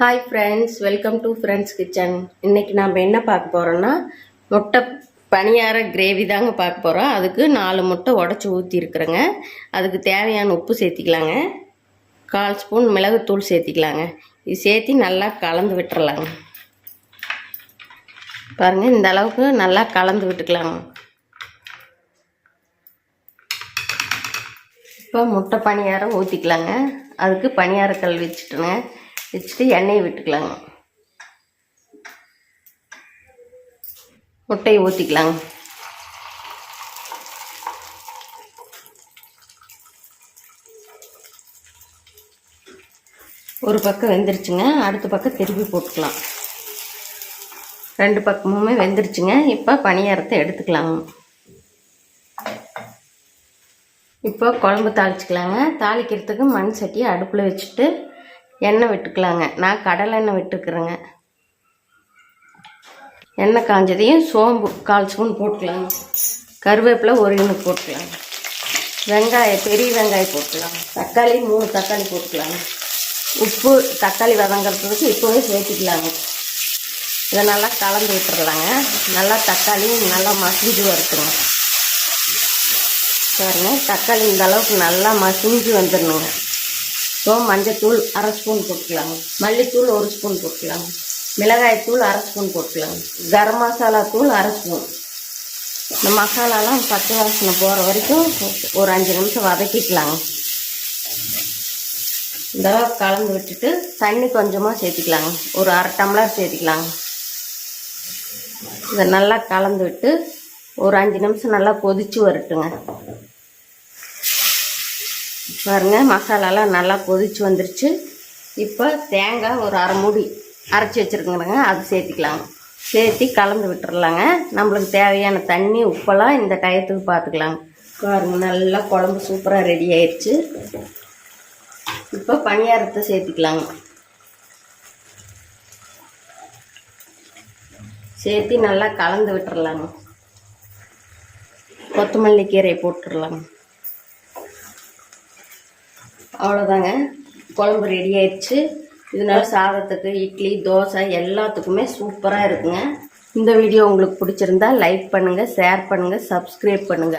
Hi friends welcome to friends kitchen இன்றைக்கி நாம் என்ன பார்க்க போகிறோன்னா முட்டை பனியார கிரேவி தாங்க பார்க்க போகிறோம் அதுக்கு நாலு முட்டை உடச்சி ஊற்றிருக்குறேங்க அதுக்கு தேவையான உப்பு சேர்த்திக்கலாங்க. கால் ஸ்பூன் மிளகுத்தூள் சேர்த்திக்கலாங்க. இது சேர்த்தி நல்லா கலந்து விட்டுறலாங்க. பாருங்கள் இந்த அளவுக்கு நல்லா கலந்து விட்டுக்கலாங்க. இப்போ முட்டை பனியாரம் ஊற்றிக்கலாங்க அதுக்கு பணியாரக்கல் வச்சுட்டுங்க. வச்சுட்டு எண்ணெயை விட்டுக்கலாங்க. முட்டையை ஊற்றிக்கலாங்க ஒரு பக்கம் வெந்துருச்சுங்க அடுத்த பக்கம் திருப்பி போட்டுக்கலாம். ரெண்டு பக்கமுமே வெந்துருச்சுங்க இப்போ பணியாரத்தை எடுத்துக்கலாங்க. இப்போ குழம்பு தாளிச்சிக்கலாங்க. தாளிக்கிறதுக்கு மண் சட்டியை அடுப்பில் வச்சுட்டு எண்ணெய் விட்டுக்கலாங்க. நான் கடலை எண்ணெய் விட்டுருக்குறேங்க எண்ணெய் காஞ்சதையும் சோம்பு கால் ஸ்பூன் போட்டுக்கலாங்க. கருவேப்பிலை ஒரு இன்னு போட்டுக்கலாங்க. வெங்காயம் பெரிய வெங்காயம் போட்டுக்கலாம். தக்காளி மூணு தக்காளி போட்டுக்கலாங்க. உப்பு தக்காளி வதங்கிறதுக்கு இப்போவே சேர்த்துக்கலாங்க. இதை நல்லா கலந்து விட்டுறலாங்க. நல்லா தக்காளி நல்லா மசிஞ்சு வரட்டுங்க. பாருங்க தக்காளி இந்த அளவுக்கு நல்லா மசிஞ்சு வந்துடணுங்க. ஸோ மஞ்சத்தூள் அரை ஸ்பூன் போட்டுக்கலாங்க மல்லித்தூள் ஒரு ஸ்பூன் போட்டுக்கலாங்க மிளகாய்த்தூள் அரை ஸ்பூன் போட்டுக்கலாங்க கரம் மசாலா தூள் அரை ஸ்பூன். இந்த மசாலாலாம் பச்சை வாசனை போகிற வரைக்கும் ஒரு அஞ்சு நிமிஷம் வதக்கிக்கலாங்க இந்த கலந்து விட்டுட்டு தண்ணி கொஞ்சமாக சேர்த்திக்கலாங்க ஒரு அரை டம்ளர் சேர்த்திக்கலாங்க இதை நல்லா கலந்து விட்டு ஒரு அஞ்சு நிமிஷம் நல்லா கொதித்து வரட்டுங்க. பாருங்க மசாலாலாம் நல்லா கொதிச்சு வந்துருச்சு. இப்போ தேங்காய் ஒரு அரை மூடி அரைச்சி வச்சுருக்குறேங்க அது சேர்த்திக்கலாங்க சேர்த்தி கலந்து விட்டுறலாங்க. நம்மளுக்கு தேவையான தண்ணி உப்பெல்லாம் இந்த டயத்துக்கு பார்த்துக்கலாங்க பாருங்க நல்லா குழம்பு சூப்பராக ரெடி ஆயிடுச்சு இப்போ பணியாரத்தை சேர்த்திக்கலாங்க. சேர்த்தி நல்லா கலந்து விட்டுறலாங்க. கொத்தமல்லி கீரை போட்டுடலாங்க அவ்வளோதாங்க குழம்பு ரெடி ஆயிடுச்சு. இதனால சாதத்துக்கு இட்லி தோசை எல்லாத்துக்குமே சூப்பராக இருக்குங்க. இந்த வீடியோ உங்களுக்கு பிடிச்சிருந்தா லைக் பண்ணுங்கள் ஷேர் பண்ணுங்கள் சப்ஸ்கிரைப் பண்ணுங்கள்